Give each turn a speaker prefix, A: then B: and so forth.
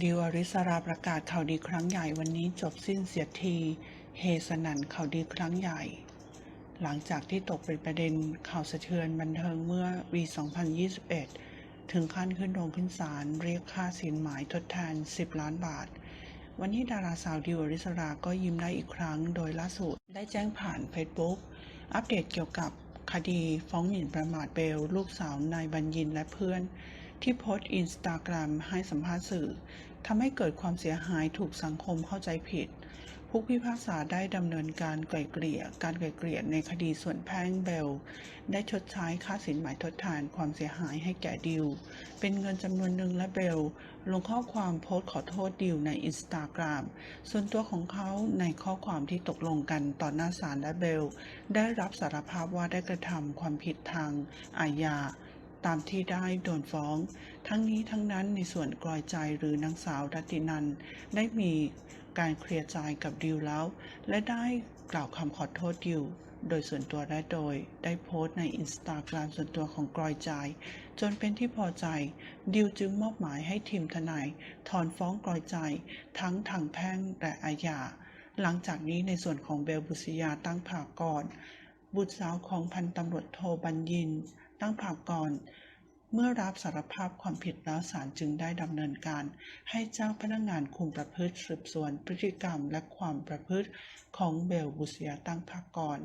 A: ดิวอริสราประกาศข่าวดีครั้งใหญ่วันนี้จบสิ้นเสียทีเฮสนันข่าวดีครั้งใหญ่ หลังจากที่ตกเป็นประเด็นข่าวสะเทือนบันเทิงเมื่อปี 2021 ถึงขั้นขึ้นโรงขึ้นศาลเรียกค่าสินหมายทดแทน 10 ล้านบาท วันนี้ดาราสาวดิวอริสราก็ยิ้มได้อีกครั้ง โดยล่าสุดได้แจ้งผ่าน Facebook อัปเดตเกี่ยวกับคดีฟ้องหมิ่นประมาทเบล ลูกสาวนายบัญญินและเพื่อน ที่โพสต์อินสตาแกรมให้สัมภาษณ์สื่อทำให้เกิดความเสียหายถูกสังคมเข้าใจผิด ผู้พิพากษาได้ดำเนินการไกล่เกลี่ย การไกล่เกลี่ยในคดีส่วนแพ่งเบล ได้ชดใช้ค่าสินไหมทดแทนความเสียหายให้แก่ดิว เป็นเงินจำนวนหนึ่งและเบล ลงข้อความโพสต์ขอโทษดิวในอินสตาแกรมส่วนตัวของเขาในข้อความที่ตกลงกันต่อหน้าศาลและเบล ได้รับสารภาพว่าได้กระทำความผิดทางอาญา ตามที่ได้โดนฟ้อง ทั้งนี้ทั้งนั้นในส่วนกลอยใจหรือนางสาวรัตินันได้มีการเคลียร์ใจกับดิวแล้ว และได้กล่าวคำขอโทษดิวโดยส่วนตัวและโดยได้โพสต์ในอินสตาแกรมส่วนตัวของกลอยใจ จนเป็นที่พอใจ ดิวจึงมอบหมายให้ทีมทนายถอนฟ้องกลอยใจ ทั้งทางแพ่งและอาญาหลังจากนี้ในส่วนของเบลบุษยาตั้งผากร บุตรสาวของพันตำรวจโทบัญญิน ตั้งผากร เมื่อรับสารภาพความผิดแล้วศาลจึงได้ดำเนินการ ให้เจ้าพนักงานคุมประพฤติสืบสวนพฤติกรรมและความประพฤติของเบลบุษยาตั้งผากร